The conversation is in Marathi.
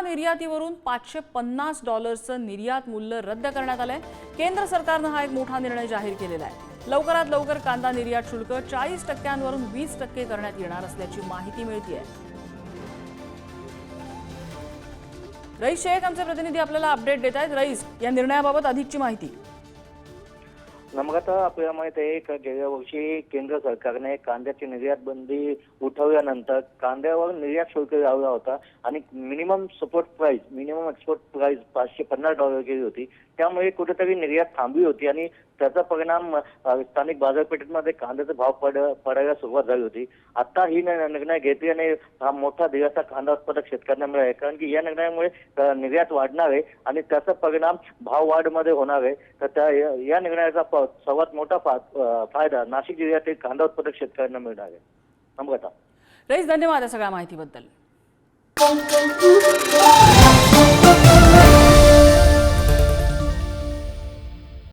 कांदा निर्यातीवरून पाचशे पन्नास डॉलर्सचं निर्यात मूल्य रद्द करण्यात आलंय. केंद्र सरकारनं हा एक मोठा निर्णय जाहीर केलेला आहे. लवकरात लवकर कांदा निर्यात शुल्क चाळीस टक्क्यांवरून वीस टक्के करण्यात येणार असल्याची माहिती मिळतीये. रईस शेख आमचे प्रतिनिधी आपल्याला अपडेट देत आहेत. रईस या निर्णयाबाबत अधिकची माहिती. मग आता आपल्याला माहीत आहे का गेल्या वर्षी केंद्र सरकारने कांद्याची निर्यात बंदी उठवल्यानंतर कांद्यावर निर्यात शुल्क लावला होता आणि minimum support price minimum export price पाचशे पन्नास डॉलर केली होती. त्यामुळे कुठेतरी निर्यात थांबली होती आणि त्याचा परिणाम स्थानिक बाजारपेठेमध्ये कांद्याचे भाव पड पडायला सुरुवात झाली होती. आता ही न- निर्णय घेतली आणि हा मोठा दिलासा कांदा उत्पादक शेतकऱ्यांना मिळाला. कारण की या निर्णयामुळे निर्यात वाढणार आहे आणि त्याचा परिणाम भाव वाढमध्ये होणार आहे. तर त्या या- निर्णयाचा सर्वात मोठा फायदा नाशिक जिल्ह्यातील कांदा उत्पादक शेतकऱ्यांना मिळणार आहे. नम्रता रईस धन्यवाद या सगळ्या माहितीबद्दल.